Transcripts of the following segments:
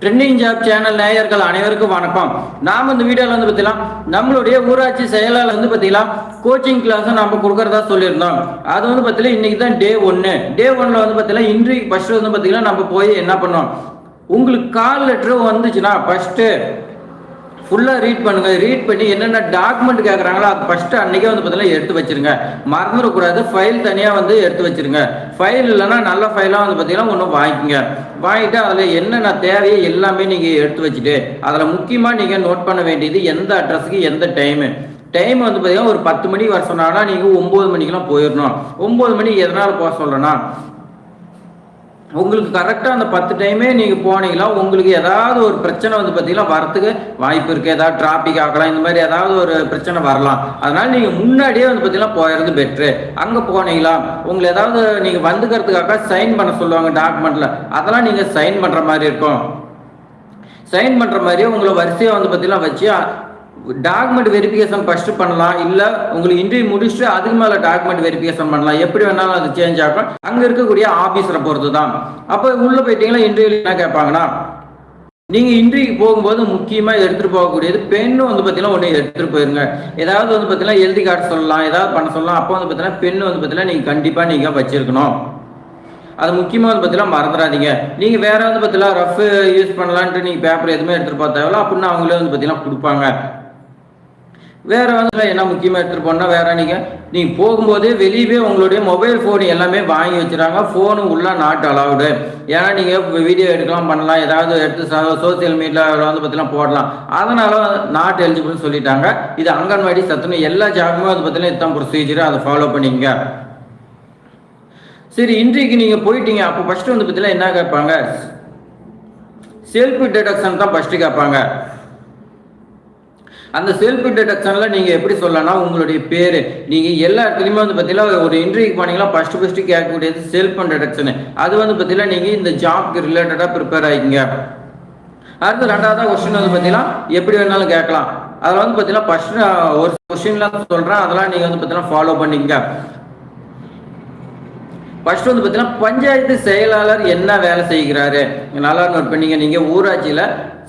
Trending job channel நேயர்கள் அனைவருக்கும் வணக்கம். நாம் இந்த வீடியோவில் வந்து பார்த்தீங்கன்னா நம்மளுடைய ஊராட்சி செயலாளர் வந்து பார்த்தீங்கன்னா கோச்சிங் கிளாஸ் நம்ம கொடுக்கறதா சொல்லியிருந்தோம். அது வந்து பார்த்தீங்கன்னா இன்னைக்கு தான் டே ஒன்று டே ஒன்ல வந்து பார்த்தீங்கன்னா இன்றைக்கு ஃபர்ஸ்ட் வந்து பார்த்தீங்கன்னா நம்ம போய் என்ன பண்ணோம்? உங்களுக்கு கால் லெட்டர் வந்துச்சுன்னா ஃபர்ஸ்ட்டு ஃபுல்லாக ரீட் பண்ணுங்க. ரீட் பண்ணி என்னென்ன டாக்குமெண்ட் கேட்குறாங்களோ அது ஃபஸ்ட்டு அன்றைக்கே வந்து பார்த்தீங்கன்னா எடுத்து வச்சிருங்க. மறந்துடக்கூடாது. ஃபைல் தனியாக வந்து எடுத்து வச்சிருங்க. ஃபைல் இல்லைன்னா நல்ல ஃபைலாக வந்து பார்த்தீங்கன்னா ஒன்று வாங்கிக்கோங்க. வாங்கிட்டு அதில் என்னென்ன தேவையோ எல்லாமே நீங்கள் எடுத்து வச்சுட்டு அதில் முக்கியமாக நீங்கள் நோட் பண்ண வேண்டியது எந்த அட்ரஸுக்கு எந்த டைமு டைம் வந்து பார்த்தீங்கன்னா ஒரு பத்து மணிக்கு வர சொன்னாங்கன்னா நீங்கள் ஒம்பது மணிக்கெலாம் போயிடணும். ஒம்பது மணிக்கு எதனால் போக சொல்கிறேன்னா உங்களுக்கு கரெக்டாக அந்த பத்து டைமே நீங்கள் போனீங்களா உங்களுக்கு ஏதாவது ஒரு பிரச்சனை வந்து பார்த்தீங்கன்னா வரத்துக்கு வாய்ப்பு இருக்குது ஏதாவது டிராஃபிக் ஆகலாம் இந்த மாதிரி ஏதாவது ஒரு பிரச்சனை வரலாம். அதனால நீங்கள் முன்னாடியே வந்து பார்த்தீங்கன்னா போயிடுறது பெட்ரு அங்கே போனீங்களா? உங்களை ஏதாவது நீங்கள் வந்துக்கிறதுக்காக சைன் பண்ண சொல்லுவாங்க டாக்குமெண்ட்டில் அதெல்லாம் நீங்கள் சைன் பண்ணுற மாதிரி இருக்கும். சைன் பண்ணுற மாதிரியே உங்களை வரிசையாக வந்து பார்த்தீங்கன்னா வச்சு டாக்குமெண்ட் வெரிஃபிகேஷன் ஃபர்ஸ்ட் பண்ணலாம். இல்லை உங்களுக்கு இன்டர்வியூ முடிச்சுட்டு அதுக்கு மேலே டாக்குமெண்ட் வெரிஃபிகேஷன் பண்ணலாம். எப்படி வேணாலும் அது சேஞ்ச் ஆகும் அங்கே இருக்கக்கூடிய ஆஃபீஸரை பொறுத்து தான். அப்போ உள்ளே போயிட்டீங்களா இன்டர்வியூ என்ன கேட்பாங்கன்னா நீங்க இன்றைக்கு போகும்போது முக்கியமா எடுத்துட்டு போகக்கூடியது பெண்ணு வந்து பாத்தீங்கன்னா ஒண்ணு எடுத்துட்டு போயிருங்க. ஏதாவது வந்து பாத்தீங்கன்னா எழுதி காட்ட சொல்லலாம். ஏதாவது பண்ண சொல்லலாம். அப்போ வந்து பாத்தீங்கன்னா பெண்ணு வந்து பாத்தீங்கன்னா நீங்க கண்டிப்பா நீங்க வச்சிருக்கணும். அது முக்கியமாக வந்து பார்த்தீங்கன்னா மறந்துடாதீங்க. நீங்கள் வேற வந்து பார்த்தீங்கன்னா ரஃப் யூஸ் பண்ணலான்ட்டு நீங்கள் பேப்பர் எதுவுமே எடுத்துகிட்டு போக தேவையில்ல. அப்படின்னா அவங்களே வந்து பார்த்தீங்கன்னா கொடுப்பாங்க. வேற வந்து என்ன முக்கியமாக எடுத்துகிட்டு போனால் வேற நீங்கள் நீங்கள் போகும்போதே வெளியவே உங்களுடைய மொபைல் ஃபோன் எல்லாமே வாங்கி வச்சுறாங்க ஃபோனு உள்ள நாட் அலவுடு ஏன்னா நீங்கள் வீடியோ எடுக்கலாம் பண்ணலாம். ஏதாவது எடுத்து சோசியல் மீடியாவில் வந்து பார்த்தீங்கன்னா போடலாம். அதனால நாட் எலிஜிபிள்னு சொல்லிட்டாங்க. இது அங்கன்வாடி சத்துணவு எல்லா ஜாபுமே வந்து பார்த்தீங்கன்னா இதுதான் ப்ரொசீஜர் அதை ஃபாலோ பண்ணிங்க சரி இன்றைக்கு நீங்கள் போயிட்டீங்க. அப்போ ஃபஸ்ட்டு வந்து பார்த்தீங்கன்னா என்ன கேட்பாங்க? செல்ஃப் டிடக்ஷன் தான் ஃபஸ்ட்டு கேட்பாங்க. அந்த செல்ஃப் டிடக்ஷனில் நீங்கள் எப்படி சொல்லலாம் உங்களுடைய பேர் நீங்கள் எல்லா இடத்துலையுமே வந்து பார்த்தீங்கன்னா ஒரு இன்டர்வியூக்கு போனீங்கன்னா ஃபஸ்ட்டு ஃபஸ்ட்டு கேட்கக்கூடியது செல்ஃப் டிடக்ஷனு அது வந்து பார்த்தீங்கன்னா நீங்கள் இந்த ஜாப்க்கு ரிலேட்டடாக ப்ரிப்பேர் ஆகிங்க அடுத்து ரெண்டாவது கொஸ்டின் வந்து பார்த்தீங்கன்னா எப்படி வேணாலும் கேட்கலாம். அதில் வந்து பார்த்தீங்கன்னா ஃபஸ்ட்டு ஒரு கொஸ்டின்லாம் சொல்கிறேன் அதெல்லாம் நீங்கள் வந்து பார்த்தீங்கன்னா ஃபாலோ பண்ணிக்கங்க. ஃபர்ஸ்ட் வந்து பார்த்தீங்கன்னா பஞ்சாயத்து செயலாளர் என்ன வேலை செய்கிறாரு? நல்லா நோட் பண்ணீங்க நீங்கள் ஊராட்சியில்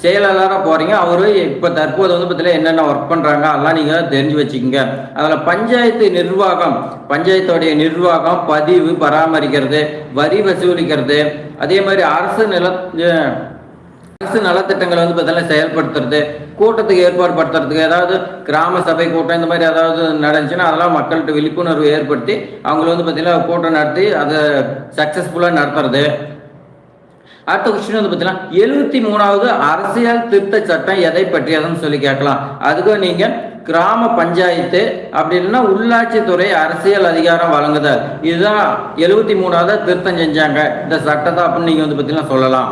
செயலாளராக போகிறீங்க அவரு இப்போ தற்போது வந்து பார்த்தீங்கன்னா என்னென்ன ஒர்க் பண்ணுறாங்க அதெல்லாம் நீங்கள் தெரிஞ்சு வச்சுக்கோங்க. அதில் பஞ்சாயத்து நிர்வாகம் பஞ்சாயத்தோடைய நிர்வாகம் பதிவு பராமரிக்கிறது வரி வசூலிக்கிறது அதே மாதிரி அரசு நில அரசு நலத்திட்டங்களை வந்து பார்த்தீங்கன்னா செயல்படுத்துறது கூட்டத்துக்கு ஏற்பாடு படுத்துறதுக்கு ஏதாவது கிராம சபை கூட்டம் இந்த மாதிரி ஏதாவது நடந்துச்சுன்னா அதெல்லாம் மக்கள்கிட்ட விழிப்புணர்வு ஏற்படுத்தி அவங்கள வந்து பார்த்தீங்கன்னா கூட்டம் நடத்தி அதை சக்ஸஸ்ஃபுல்லாக நடத்துறது. அடுத்த கொஸ்டின் வந்து பார்த்தீங்கன்னா எழுபத்தி மூணாவது அரசியல் திருத்த சட்டம் எதை பற்றியதுன்னு சொல்லி கேட்கலாம். அதுக்கு நீங்கள் கிராம பஞ்சாயத்து அப்படி இல்லைன்னா உள்ளாட்சித்துறை அரசியல் அதிகாரம் வழங்குதல். இதுதான் எழுபத்தி மூணாவது திருத்தம் செஞ்சாங்க. இந்த சட்டத்தை அப்படின்னு நீங்கள் வந்து பார்த்தீங்கன்னா சொல்லலாம்.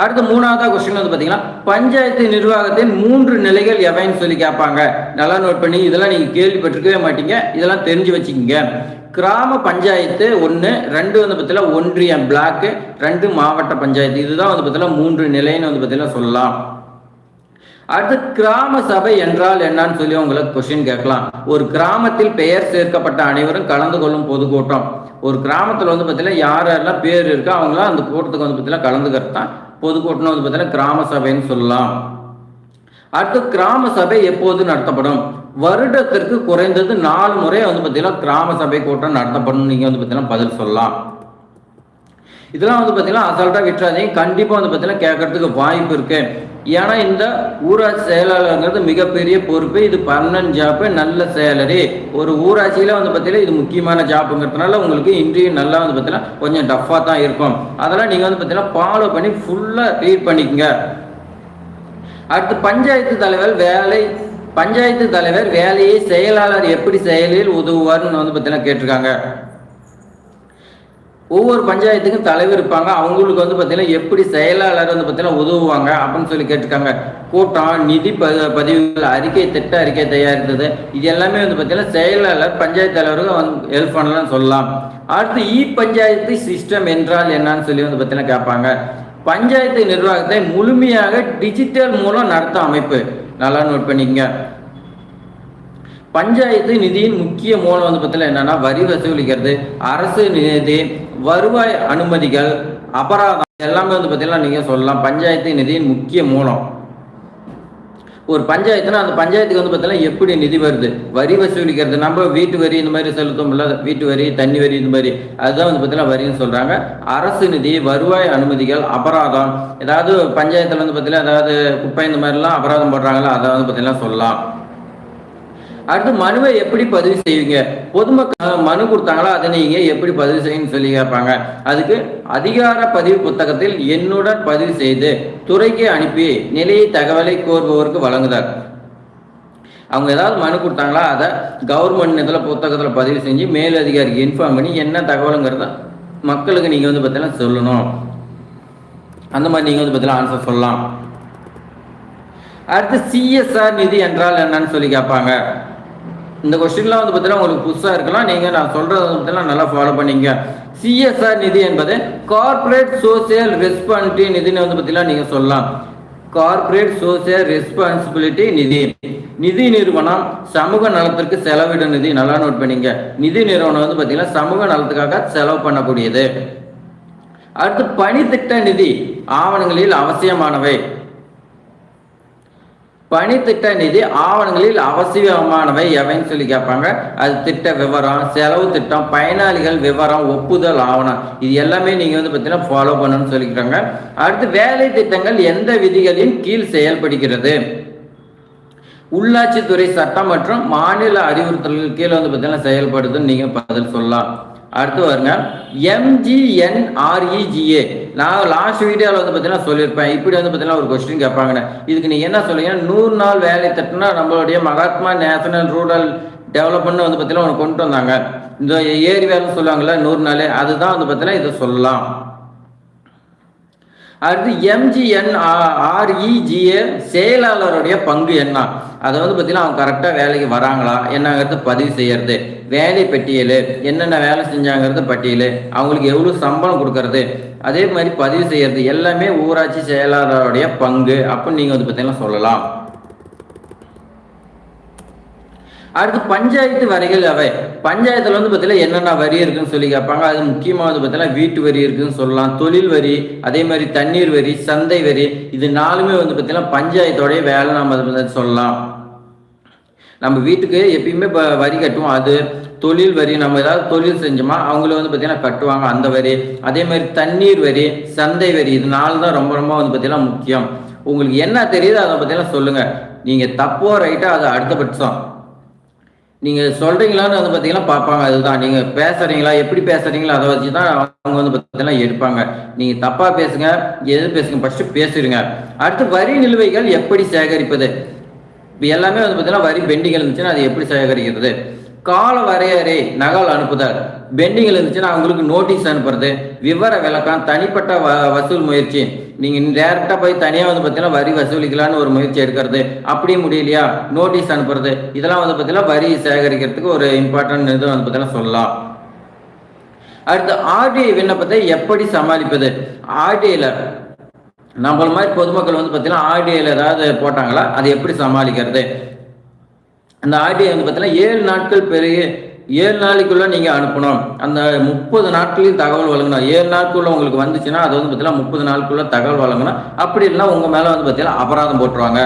அடுத்து மூணாவதா கொஸ்டின் வந்து பார்த்தீங்கன்னா பஞ்சாயத்து நிர்வாகத்தின் மூன்று நிலைகள் எவைன்னு சொல்லி கேட்பாங்க. நல்லா நோட் பண்ணி இதெல்லாம் நீங்கள் கேள்விப்பட்டிருக்கவே மாட்டீங்க. இதெல்லாம் தெரிஞ்சு வச்சுக்கோங்க. கிராம பஞ்சாயத்து ஒன்று ரெண்டு வந்து பார்த்தீங்கன்னா ஒன்றியம் பிளாக்கு ரெண்டு மாவட்ட பஞ்சாயத்து. இதுதான் வந்து பார்த்தீங்கன்னா மூன்று நிலைன்னு வந்து பார்த்தீங்கன்னா சொல்லலாம். அடுத்து கிராம சபை என்றால் என்னன்னு சொல்லி உங்களுக்கு கொஸ்டின் கேட்கலாம். ஒரு கிராமத்தில் பெயர் சேர்க்கப்பட்ட அனைவரும் கலந்து கொள்ளும் பொதுக்கூட்டம். ஒரு கிராமத்தில் வந்து பார்த்தீங்கன்னா யார் யாரெல்லாம் பேர் இருக்கோ அவங்களாம் அந்த கூட்டத்துக்கு வந்து பார்த்தீங்கன்னா கலந்துக்கிறது தான் பொதுக்கூட்டம் வந்து பார்த்தீங்கன்னா கிராம சபைன்னு சொல்லலாம். அடுத்து கிராம சபை எப்போது நடத்தப்படும்? வருடத்திற்கு குறைந்தது நாலு முறை வந்து பார்த்தீங்கன்னா கிராம சபை கூட்டம் நடத்தப்படும். நீங்க வந்து பார்த்தீங்கன்னா பதில் சொல்லலாம். இதெல்லாம் வந்து பார்த்தீங்கன்னா அசால்ட்டாக விட்டுறாதீங்க. கண்டிப்பாக வந்து பார்த்தீங்கன்னா கேட்கறதுக்கு வாய்ப்பு இருக்கு. ஏன்னா இந்த ஊராட்சி செயலாளருங்கிறது மிகப்பெரிய பொறுப்பு. இது பர்மனன்ட் ஜாப்பு நல்ல சேலரி ஒரு ஊராட்சியில வந்து பார்த்தீங்கன்னா இது முக்கியமான ஜாப்புங்கிறதுனால உங்களுக்கு இன்டர்வியூ நல்லா வந்து பார்த்தீங்கன்னா கொஞ்சம் டஃப்பாக தான் இருக்கும். அதெல்லாம் நீங்கள் வந்து பார்த்தீங்கன்னா ஃபாலோ பண்ணி ஃபுல்லாக ரீட் பண்ணிக்கங்க. அடுத்து பஞ்சாயத்து தலைவர் வேலை பஞ்சாயத்து தலைவர் வேலையை செயலாளர் எப்படி செயலில் உதவுவார்னு வந்து பார்த்தீங்கன்னா கேட்டிருக்காங்க. ஒவ்வொரு பஞ்சாயத்துக்கும் தலைவர் இருப்பாங்க. அவங்களுக்கு வந்து பார்த்தீங்கன்னா எப்படி செயலாளர் வந்து பார்த்தீங்கன்னா உதவுவாங்க அப்படின்னு சொல்லி கேட்டிருக்காங்க. கூட்டம் நிதி ப பதிவுகள் அறிக்கை திட்ட அறிக்கை தயாரித்தது இது எல்லாமே வந்து பார்த்தீங்கன்னா செயலாளர் பஞ்சாயத்து தலைவருக்கு வந்து ஹெல்ப் பண்ணலாம்னு சொல்லலாம். அடுத்து இ பஞ்சாயத்து சிஸ்டம் என்றால் என்னன்னு சொல்லி வந்து பார்த்தீங்கன்னா கேட்பாங்க. பஞ்சாயத்து நிர்வாகத்தை முழுமையாக டிஜிட்டல் மூலம் நடத்தும் அமைப்பு. நல்லா நோட் பண்ணிக்கங்க. பஞ்சாயத்து நிதியின் முக்கிய மூலம் வந்து பார்த்தீங்கன்னா என்னன்னா வரி வசூலிக்கிறது அரசு நிதி வருவாய் அனுமதிகள் அபராதம் எல்லாமே வந்து பார்த்தீங்கன்னா நீங்கள் சொல்லலாம். பஞ்சாயத்து நிதியின் முக்கிய மூலம். ஒரு பஞ்சாயத்துனா அந்த பஞ்சாயத்துக்கு வந்து பார்த்தீங்கன்னா எப்படி நிதி வருது? வரி வசூலிக்கிறது. நம்ம வீட்டு வரி இந்த மாதிரி செலுத்தும் இல்லை வீட்டு வரி தண்ணி வரி இந்த மாதிரி. அதுதான் வந்து பார்த்தீங்கன்னா வரின்னு சொல்றாங்க. அரசு நிதி வருவாய் அனுமதிகள் அபராதம். ஏதாவது பஞ்சாயத்துல வந்து பார்த்தீங்கன்னா ஏதாவது குப்பை இந்த மாதிரிலாம் அபராதம் போடுறாங்களா அதை வந்து பார்த்தீங்கன்னா சொல்லலாம். அடுத்து மனுவை எப்படி பதிவு செய்வீங்க? பொதுமக்கள் மனு கொடுத்தாங்களா? அதை நீங்க எப்படி பதிவு செய்யுன்னு சொல்லி கேட்பாங்க. அதுக்கு அதிகார பதிவு புத்தகத்தில் என்னுடன் பதிவு செய்து துறைக்கு அனுப்பி நிலையை தகவலை கோருபவருக்கு வழங்குதார் அவங்க ஏதாவது மனு கொடுத்தாங்களா? அதை கவர்மெண்ட் இதில் புத்தகத்தில் பதிவு செஞ்சு மேலதிகாரிக்கு இன்ஃபார்ம் பண்ணி என்ன தகவலுங்கிறத மக்களுக்கு நீங்கள் வந்து பார்த்தீங்கன்னா சொல்லணும். அந்த மாதிரி நீங்கள் வந்து பார்த்தீங்கன்னா ஆன்சர் சொல்லலாம். அடுத்து சிஎஸ்ஆர் நிதி என்றால் என்னன்னு சொல்லி கேட்பாங்க. இந்த கொஸ்டின்லாம் வந்து பார்த்தீங்கன்னா உங்களுக்கு புதுசாக இருக்கலாம். நீங்கள் நான் சொல்கிறது வந்து பார்த்தீங்கன்னா நல்லா ஃபாலோ பண்ணிங்க. சிஎஸ்ஆர் நிதி என்பது கார்ப்பரேட் சோசியல் ரெஸ்பான்சிபிலிட்டி நிதினு வந்து பார்த்தீங்கன்னா நீங்கள் சொல்லலாம். கார்ப்பரேட் சோசியல் ரெஸ்பான்சிபிலிட்டி நிதி. நிதி நிறுவனம் சமூக நலத்திற்கு செலவிடும் நிதி. நல்லா நோட் பண்ணிங்க. நிதி நிறுவனம் வந்து பார்த்தீங்கன்னா சமூக நலத்துக்காக செலவு பண்ணக்கூடியது. அடுத்து பணித்திட்ட நிதி. ஆவணங்களில் அவசியமானவை. பணித்திட்ட நிதி ஆவணங்களில் அவசியமானவை எவைன்னு சொல்லி கேட்பாங்க. அது திட்ட விவரம் செலவு திட்டம் பயனாளிகள் விவரம் ஒப்புதல் ஆவணம். இது எல்லாமே நீங்க வந்து பார்த்தீங்கன்னா ஃபாலோ பண்ணணும்னு சொல்லிக்கிறாங்க. அடுத்து வேலை திட்டங்கள் எந்த விதிகளின் கீழ் செயல்படுகிறது? உள்ளாட்சித்துறை சட்டம் மற்றும் மாநில அறிவுறுத்தல்கள் கீழே வந்து பார்த்தீங்கன்னா செயல்படுதுன்னு நீங்க பதில் சொல்லலாம். அடுத்து வருங்க. எம்ஜிஎன்ஆர்இஜிஏ நான் லாஸ்ட் வீடியோவில் வந்து பார்த்தீங்கன்னா சொல்லியிருப்பேன். இப்படி வந்து பார்த்தீங்கன்னா ஒரு கொஸ்டின் கேட்பாங்கண்ணே இதுக்கு நீங்கள் என்ன சொல்லுங்கன்னா நூறு நாள் வேலை திட்டம்னா நம்மளுடைய மகாத்மா நேஷனல் ரூரல் டெவலப்மெண்ட் வந்து பார்த்தீங்கன்னா ஒன்று கொண்டு வந்தாங்க. இந்த ஏரி வேலைன்னு சொல்லுவாங்கல்ல நூறு நாள் அதுதான் வந்து பார்த்தீங்கன்னா இதை சொல்லலாம். அடுத்து எம்ஜிஎன் ஆர்இஜிஏ செயலாளருடைய பங்கு என்ன? அதை வந்து பார்த்தீங்கன்னா அவங்க கரெக்டாக வேலைக்கு வராங்களா? என்னங்கிறது பதிவு செய்யறது. வேலை பட்டியல் என்னென்ன வேலை செஞ்சாங்கிறது பட்டியல் அவங்களுக்கு எவ்வளோ சம்பளம் கொடுக்கறது அதே மாதிரி பதிவு செய்யறது எல்லாமே ஊராட்சி செயலாளருடைய பங்கு அப்படின்னு நீங்கள் வந்து பார்த்தீங்கன்னா சொல்லலாம். அடுத்து பஞ்சாயத்து வரிகள் அவை. பஞ்சாயத்துல வந்து பார்த்தீங்கன்னா என்னென்ன வரி இருக்குன்னு சொல்லி கேட்பாங்க. அது முக்கியமாக வந்து பார்த்தீங்கன்னா வீட்டு வரி இருக்குன்னு சொல்லலாம். தொழில் வரி அதே மாதிரி தண்ணீர் வரி சந்தை வரி இது நாலுமே வந்து பார்த்தீங்கன்னா பஞ்சாயத்தோடைய வேலை நம்ம அதை வந்து சொல்லலாம். நம்ம வீட்டுக்கு எப்பயுமே வரி கட்டுவோம். அது தொழில் வரி நம்ம ஏதாவது தொழில் செஞ்சோமா அவங்கள வந்து பார்த்தீங்கன்னா கட்டுவாங்க அந்த வரி. அதே மாதிரி தண்ணீர் வரி சந்தை வரி இது நாலு தான் ரொம்ப ரொம்ப வந்து பார்த்தீங்கன்னா முக்கியம். உங்களுக்கு என்ன தெரியுதோ அதை பார்த்தீங்கன்னா சொல்லுங்க. நீங்க தப்போ ரைட்டா அது அடுத்தபட்சம் நீங்க சொல்றீங்களான்னு வந்து பாத்தீங்கன்னா பார்ப்பாங்க. அதுதான். நீங்க பேசுறீங்களா? எப்படி பேசுகிறீங்களோ அதை வச்சு தான் அவங்க வந்து பார்த்தீங்கன்னா எடுப்பாங்க. நீங்க தப்பா பேசுங்க எது பேசுங்க ஃபர்ஸ்ட் பேசுறீங்க அடுத்து வரி நிலுவைகள் எப்படி சேகரிப்பது? இப்போ எல்லாமே வந்து பார்த்தீங்கன்னா வரி பெண்டிங் இருந்துச்சுன்னா அது எப்படி சேகரிக்கிறது? கால வரையறை நகல் அனுப்புதல். பெண்டிங் இருந்துச்சுன்னா அவங்களுக்கு நோட்டீஸ் அனுப்புறது. விவர விளக்கம் தனிப்பட்ட வ வசூல் முயற்சி. நீங்கள் டேரெக்டாக போய் தனியாக வந்து பார்த்தீங்கன்னா வரி வசூலிக்கலான்னு ஒரு முயற்சி எடுக்கிறது. அப்படி முடியலையா? நோட்டீஸ் அனுப்புறது. இதெல்லாம் வந்து பார்த்தீங்கன்னா வரி சேகரிக்கிறதுக்கு ஒரு இம்பார்ட்டன்ட் இது வந்து பார்த்தீங்கன்னா சொல்லலாம். அடுத்து ஆர்டிஐ விண்ணப்பத்தை எப்படி சமாளிப்பது? ஆர்டிஐல நம்மள மாதிரி பொதுமக்கள் வந்து பார்த்தீங்கன்னா ஆர்டிஐல ஏதாவது போட்டாங்களா? அதை எப்படி சமாளிக்கிறது? அந்த ஆர்டிஐ வந்து பார்த்தீங்கன்னா ஏழு நாட்கள் பெரிய ஏழு நாளைக்குள்ள நீங்க அனுப்பணும். அந்த முப்பது நாட்களையும் தகவல் வழங்கணும். ஏழு நாட்குள்ள உங்களுக்கு வந்துச்சுன்னா அது வந்து பார்த்தீங்கன்னா முப்பது நாளுக்குள்ள தகவல் வழங்கணும். அப்படி இல்லைன்னா உங்க மேல வந்து பார்த்தீங்கன்னா அபராதம் போட்டுருவாங்க.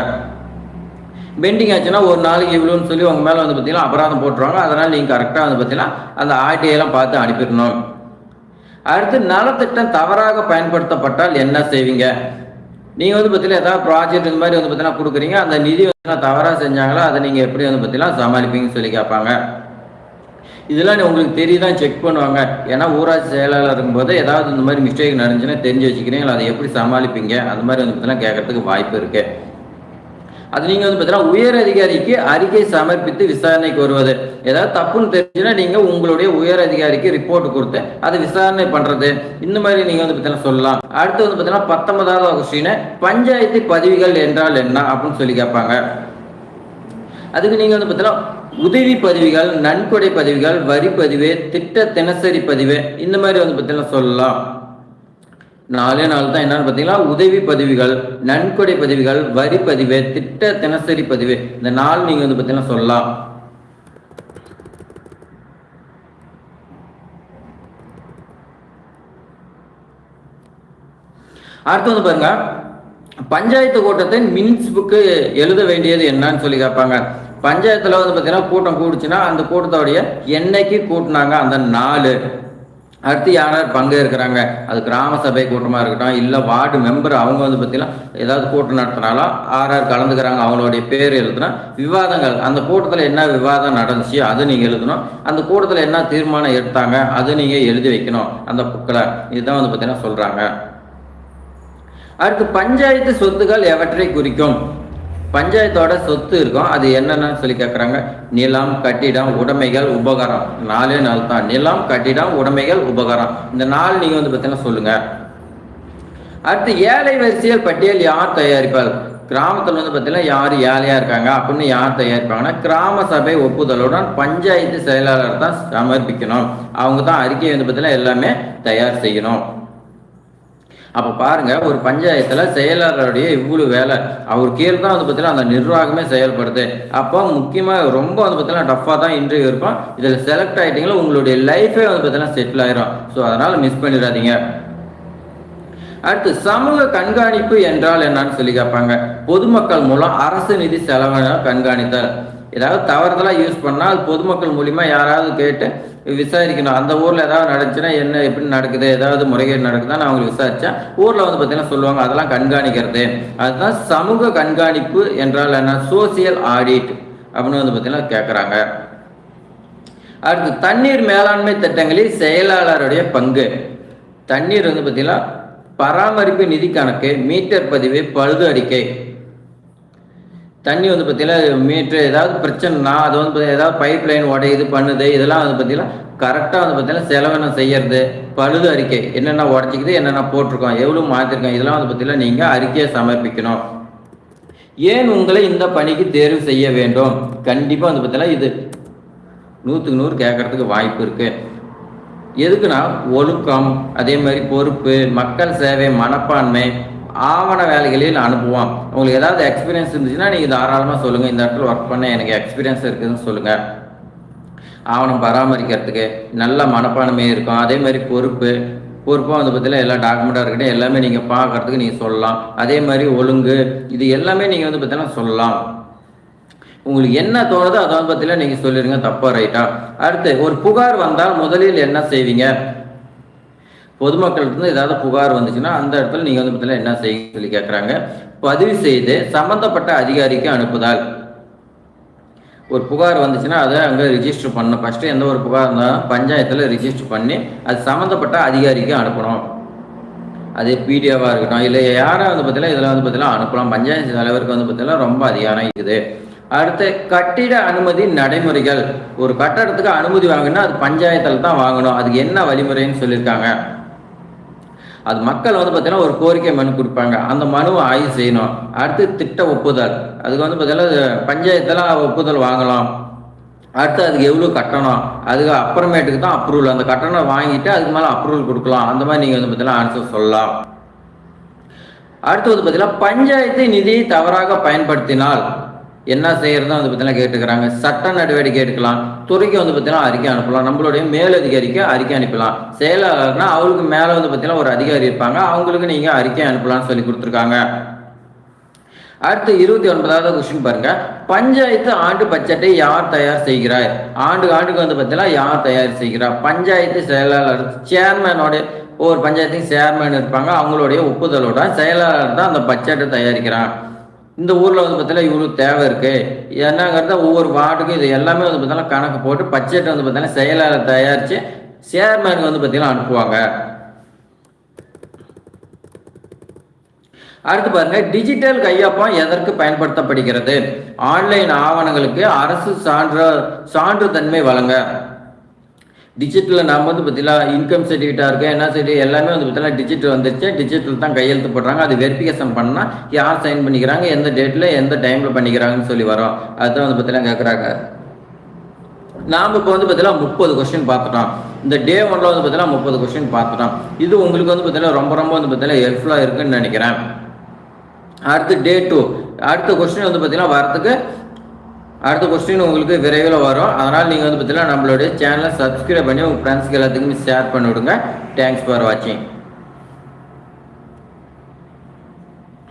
பெண்டிங் ஆச்சுன்னா ஒரு நாளைக்கு இவ்வளோன்னு சொல்லி உங்க மேல வந்து பார்த்தீங்கன்னா அபராதம் போட்டுருவாங்க. அதனால நீங்க கரெக்டாக வந்து பார்த்தீங்கன்னா அந்த ஆர்டிஐலாம் பார்த்து அனுப்பிடணும். அடுத்து நலத்திட்டம் தவறாக பயன்படுத்தப்பட்டால் என்ன செய்வீங்க? நீங்க வந்து பார்த்தீங்கன்னா ஏதாவது ப்ராஜெக்ட் இந்த மாதிரி வந்து பார்த்தீங்கன்னா கொடுக்குறீங்க. அந்த நிதி வந்து தவறாக செஞ்சாங்களா? அதை நீங்க எப்படி வந்து பார்த்தீங்கன்னா சமாளிப்பீங்கன்னு சொல்லி கேட்பாங்க. இதெல்லாம் உங்களுக்கு தெரியுதான் செக் பண்ணுவாங்க. ஏன்னா ஊராட்சி செயலாளர் இருக்கும்போது ஏதாவது இந்த மாதிரி மிஸ்டேக் நடந்துச்சுன்னா தெரிஞ்சு வச்சுக்கிறீங்களா அதை எப்படி சமாளிப்பீங்க? அந்த மாதிரி வந்து பார்த்தீங்கன்னா கேட்கறதுக்கு வாய்ப்பு இருக்கு. அது நீங்க வந்து பார்த்தீங்கன்னா உயர் அதிகாரிக்கு அறிக்கை சமர்ப்பித்து விசாரணைக்கு வருவது. ஏதாவது தப்புன்னு தெரிஞ்சுன்னா நீங்க உங்களுடைய உயர் அதிகாரிக்கு ரிப்போர்ட் கொடுத்து அதை விசாரணை பண்றது. இந்த மாதிரி நீங்க வந்து பார்த்தீங்கன்னா சொல்லலாம். அடுத்து வந்து பார்த்தீங்கன்னா பத்தொன்பதாவது கொஸ்டின் பஞ்சாயத்து பதிவுகள் என்றால் என்ன அப்படின்னு சொல்லி கேட்பாங்க. அதுக்கு நீங்க வந்து பார்த்தீங்கன்னா உதவி பதிவுகள் நன்கொடை பதிவுகள் வரி பதிவு திட்ட தினசரி பதிவு இந்த மாதிரி வந்து பார்த்தீங்கன்னா சொல்லலாம். நாலே நாள் தான் என்னன்னு பார்த்தீங்கன்னா உதவி பதிவுகள் நன்கொடை பதிவுகள் வரி பதிவு திட்ட தினசரி பதிவு இந்த நாள் நீங்க வந்து பார்த்தீங்கன்னா சொல்லலாம். அடுத்து வந்து பாருங்க. பஞ்சாயத்து கூட்டத்தை மினிட்ஸ் புக்கு எழுத வேண்டியது என்னன்னு சொல்லி கேட்பாங்க. பஞ்சாயத்துல வந்து பார்த்தீங்கன்னா கூட்டம் கூடுச்சுன்னா அந்த கூட்டத்தோடைய என்னைக்கு கூட்டினாங்க? அந்த நாலு. அடுத்து யார் பங்கேற்கிறாங்க அது கிராம சபை கூட்டமாக இருக்கட்டும் இல்லை வார்டு மெம்பர் அவங்க வந்து பார்த்தீங்கன்னா ஏதாவது கூட்டம் நடத்தினாலும் ஆர் கலந்துக்கிறாங்க அவங்களுடைய பேர் எழுதுனா விவாதங்கள். அந்த கூட்டத்தில் என்ன விவாதம் நடந்துச்சு அது நீங்கள் எழுதணும். அந்த கூட்டத்தில் என்ன தீர்மானம் எடுத்தாங்க அது நீங்கள் எழுதி வைக்கணும். அந்த புக்கில் இதுதான் வந்து பார்த்தீங்கன்னா சொல்கிறாங்க அடுத்து பஞ்சாயத்து சொத்துக்கள் எவற்றை குறிக்கும்? பஞ்சாயத்தோட சொத்து இருக்கும். அது என்னென்னு சொல்லி கேட்குறாங்க நிலம் கட்டிடம் உடைமைகள் உபகாரம். நாலே நாள் தான். நிலம் கட்டிடம் உடைமைகள் உபகாரம். இந்த நாள் நீங்கள் வந்து பார்த்தீங்கன்னா சொல்லுங்கள் அடுத்து ஏழை வரிசையல் பட்டியல் யார் தயாரிப்பார்? கிராமத்தில் வந்து பார்த்தீங்கன்னா யார் ஏழையாக இருக்காங்க? அப்படின்னு யார் தயாரிப்பாங்கன்னா கிராம சபை ஒப்புதலுடன் பஞ்சாயத்து செயலாளர் தான் சமர்ப்பிக்கணும். அவங்க தான் அறிக்கையை வந்து பார்த்தீங்கன்னா எல்லாமே தயார் செய்யணும். அப்போ பாருங்க ஒரு பஞ்சாயத்தில் செயலாளருடைய இவ்வளவு வேலை. அவர் கீழ் தான் வந்து பார்த்தீங்கன்னா அந்த நிர்வாகமே செயல்படுது. அப்போ முக்கியமாக ரொம்ப வந்து பார்த்தீங்கன்னா டஃப்பாக தான் இன்டர்வியூ இருப்போம் இதில் செலக்ட் ஆகிட்டீங்களா உங்களுடைய லைஃபே வந்து பார்த்தீங்கன்னா செட்டில் ஆயிரும். ஸோ அதனால் மிஸ் பண்ணிடாதீங்க. அடுத்து சமூக கண்காணிப்பு என்றால் என்னன்னு சொல்லி கேட்பாங்க. பொதுமக்கள் மூலம் அரசு நிதி செலவின கண்காணித்தல். ஏதாவது தவறுதலாக யூஸ் பண்ணால் அது பொதுமக்கள் மூலிமா யாராவது கேட்டு விசாரிக்கணும். அந்த ஊரில் ஏதாவது நடந்துச்சுன்னா என்ன எப்படி நடக்குது ஏதாவது முறைகேடு நடக்குதா நான் அவங்களுக்கு விசாரிச்சா ஊரில் வந்து பார்த்தீங்கன்னா சொல்லுவாங்க அதெல்லாம் கண்காணிக்கிறது. அதுதான் சமூக கண்காணிப்பு என்றால் என்ன? சோசியல் ஆடிட் அப்படின்னு வந்து பார்த்தீங்கன்னா கேட்குறாங்க அடுத்து தண்ணீர் மேலாண்மை திட்டங்களில் செயலாளருடைய பங்கு. தண்ணீர் வந்து பார்த்தீங்கன்னா பராமரிப்பு நிதி கணக்கு மீட்டர் பதிவு பழுது அறிக்கை. தண்ணி வந்து பார்த்தீங்கன்னா மீட்ரு ஏதாவது பிரச்சனைனா அது வந்து ஏதாவது பைப் லைன் உடையுது பண்ணுது இதெல்லாம் வந்து பார்த்தீங்கன்னா கரெக்டாக வந்து பார்த்தீங்கன்னா செலவினம் செய்யறது பழுது அறிக்கை என்னென்ன உடச்சிக்குது என்னென்ன போட்டிருக்கோம் எவ்வளோ மாற்றிருக்கோம் இதெல்லாம் வந்து பார்த்தீங்கன்னா நீங்கள் அறிக்கையை சமர்ப்பிக்கணும். ஏன் உங்களை இந்த பணிக்கு தேர்வு செய்ய வேண்டும்? கண்டிப்பாக வந்து பார்த்தீங்கன்னா இது நூற்றுக்கு நூறு கேட்கறதுக்கு வாய்ப்பு இருக்குது எதுக்குன்னா ஒழுக்கம் அதே மாதிரி பொறுப்பு மக்கள் சேவை மனப்பான்மை ஆவண வேலைகளில் அனுப்புவோம் உங்களுக்கு ஏதாவது எக்ஸ்பீரியன்ஸ் இருந்துச்சுன்னா நீங்கள் தாராளமாக சொல்லுங்கள் இந்த இடத்துல ஒர்க் பண்ண எனக்கு எக்ஸ்பீரியன்ஸ் இருக்குதுன்னு சொல்லுங்கள் ஆவணம் பராமரிக்கிறதுக்கு நல்ல மனப்பான்மை இருக்கும். அதே மாதிரி பொறுப்பு. பொறுப்பாக வந்து பார்த்தீங்கன்னா எல்லா டாக்குமெண்ட்டாக இருக்கட்டும் எல்லாமே நீங்கள் பார்க்கறதுக்கு நீங்கள் சொல்லலாம். அதே மாதிரி ஒழுங்கு இது எல்லாமே நீங்கள் வந்து பார்த்தீங்கன்னா சொல்லலாம். உங்களுக்கு என்ன தோணுதோ அதை வந்து பார்த்தீங்கன்னா நீங்கள் சொல்லிடுங்க. தப்பா ரைட்டா அடுத்து ஒரு புகார் வந்தால் முதலில் என்ன செய்வீங்க? பொதுமக்கள்கிட்ட ஏதாவது புகார் வந்துச்சுன்னா அந்த இடத்துல நீங்கள் வந்து பார்த்தீங்கன்னா என்ன செய்ய சொல்லி கேட்குறாங்க பதிவு செய்து சம்பந்தப்பட்ட அதிகாரிக்கு அனுப்புதால். ஒரு புகார் வந்துச்சுன்னா அதை அங்கே ரிஜிஸ்டர் பண்ணணும். ஃபஸ்ட்டு எந்த ஒரு புகார் இருந்தாலும் பஞ்சாயத்தில் ரிஜிஸ்டர் பண்ணி அது சம்மந்தப்பட்ட அதிகாரிக்கு அனுப்பணும். அது பிடிஓவாக இருக்கட்டும் இல்லை யாரை வந்து பார்த்தீங்கன்னா இதில் வந்து பார்த்தீங்கன்னா அனுப்பலாம். பஞ்சாயத்து தலைவருக்கு வந்து பார்த்தீங்கன்னா ரொம்ப அதிகாரம் இருக்குது. அடுத்து கட்டிட அனுமதி நடைமுறைகள். ஒரு கட்டடத்துக்கு அனுமதி வாங்கினா அது பஞ்சாயத்தில் தான் வாங்கணும். அதுக்கு என்ன வழிமுறைன்னு சொல்லியிருக்காங்க. அது மக்கள் வந்து பார்த்தீங்கன்னா ஒரு கோரிக்கை மனு கொடுப்பாங்க. அந்த மனுவை ஆய்வு செய்யணும். அடுத்து திட்ட ஒப்புதல். அதுக்கு வந்து பார்த்தீங்கன்னா பஞ்சாயத்தில் ஒப்புதல் வாங்கலாம். அடுத்து அதுக்கு எவ்வளோ கட்டணம். அதுக்கு அப்புறமேட்டுக்கு தான் அப்ரூவல் அந்த கட்டணம் வாங்கிட்டு அதுக்கு மேலே அப்ரூவல் கொடுக்கலாம். அந்த மாதிரி நீங்கள் வந்து பார்த்தீங்கன்னா ஆன்சர் சொல்லலாம். அடுத்து வந்து பார்த்தீங்கன்னா பஞ்சாயத்து நிதியை தவறாக பயன்படுத்தினால் என்ன செய்யறதும் வந்து பார்த்தீங்கன்னா கேட்டுக்கிறாங்க. சட்ட நடவடிக்கை எடுக்கலாம். துறைக்கு வந்து பார்த்தீங்கன்னா அறிக்கை அனுப்பலாம். நம்மளுடைய மேலதிகாரிக்கு அறிக்கை அனுப்பலாம். செயலாளர்னா அவங்களுக்கு மேலே வந்து பார்த்தீங்கன்னா ஒரு அதிகாரி இருப்பாங்க. அவங்களுக்கு நீங்கள் அறிக்கை அனுப்பலாம்னு சொல்லி கொடுத்துருக்காங்க. அடுத்து இருபத்தி ஒன்பதாவது கொஸ்டின் பாருங்க. பஞ்சாயத்து ஆண்டு பட்ஜெட்டை யார் தயார் செய்கிறார்? ஆண்டு ஆண்டுக்கு வந்து பார்த்தீங்கன்னா யார் தயார் செய்கிறார்? பஞ்சாயத்து செயலாளர் சேர்மேனோட ஒவ்வொரு பஞ்சாயத்தையும் சேர்மேன் இருப்பாங்க. அவங்களுடைய ஒப்புதலோட செயலாளர் தான் அந்த பட்ஜெட்டை தயாரிக்கிறான் இந்த ஊரில் வந்து பார்த்தீங்கன்னா இவ்வளோ தேவை இருக்குது என்னங்கிறத ஒவ்வொரு வார்டுக்கும் இது எல்லாமே வந்து பார்த்தீங்கன்னா கணக்கு போட்டு பட்ஜெட் வந்து பார்த்தீங்கன்னா செயலாளர் தயாரித்து சேர்மேனுக்கு வந்து பார்த்தீங்கன்னா அனுப்புவாங்க. அடுத்து பாருங்க டிஜிட்டல் கையொப்பம் எதற்கு பயன்படுத்தப்படுகிறது? ஆன்லைன் ஆவணங்களுக்கு அரசு சான்று சான்று தன்மை வழங்க. டிஜிட்டலில் நாம் வந்து பார்த்தீங்கன்னா இன்கம் சர்டிஃபிகேட்டாக இருக்கு என்ன சர்டிஃபிகேட் எல்லாமே வந்து பார்த்தீங்கன்னா டிஜிட்டல் வந்துருச்சு. டிஜிட்டல் தான் கையெழுத்து போடுறாங்க. அது வெரிஃபிகேஷன் பண்ணால் யார் சைன் பண்ணிக்கிறாங்க எந்த டேட்டில் எந்த டைமில் பண்ணிக்கிறாங்கன்னு சொல்லி வரோம். அதுதான் வந்து பார்த்தீங்கன்னா கேட்குறாங்க நாம் இப்போ வந்து பார்த்தீங்கன்னா முப்பது கொஸ்டின் பார்த்துட்டோம். இந்த டே ஒன்ல வந்து பார்த்தீங்கன்னா முப்பது கொஸ்டின் பார்த்துட்டோம். இது உங்களுக்கு வந்து பார்த்தீங்கன்னா ரொம்ப ரொம்ப வந்து பார்த்தீங்கன்னா ஹெல்ப்ஃபுல்லாக இருக்குன்னு நினைக்கிறேன். அடுத்து டே டூ அடுத்த கொஸ்டின் வந்து பார்த்தீங்கன்னா வரத்துக்கு அடுத்த கொஸ்டின் உங்களுக்கு விரைவில் வரும். அதனால் நீங்கள் வந்து பார்த்தீங்கன்னா நம்மளுடைய சேனலை சப்ஸ்கிரைப் பண்ணி உங்கள் ஃப்ரெண்ட்ஸ்க்கு எல்லாத்துக்குமே ஷேர் பண்ணி விடுங்க தேங்க்ஸ் ஃபார் வாட்சிங்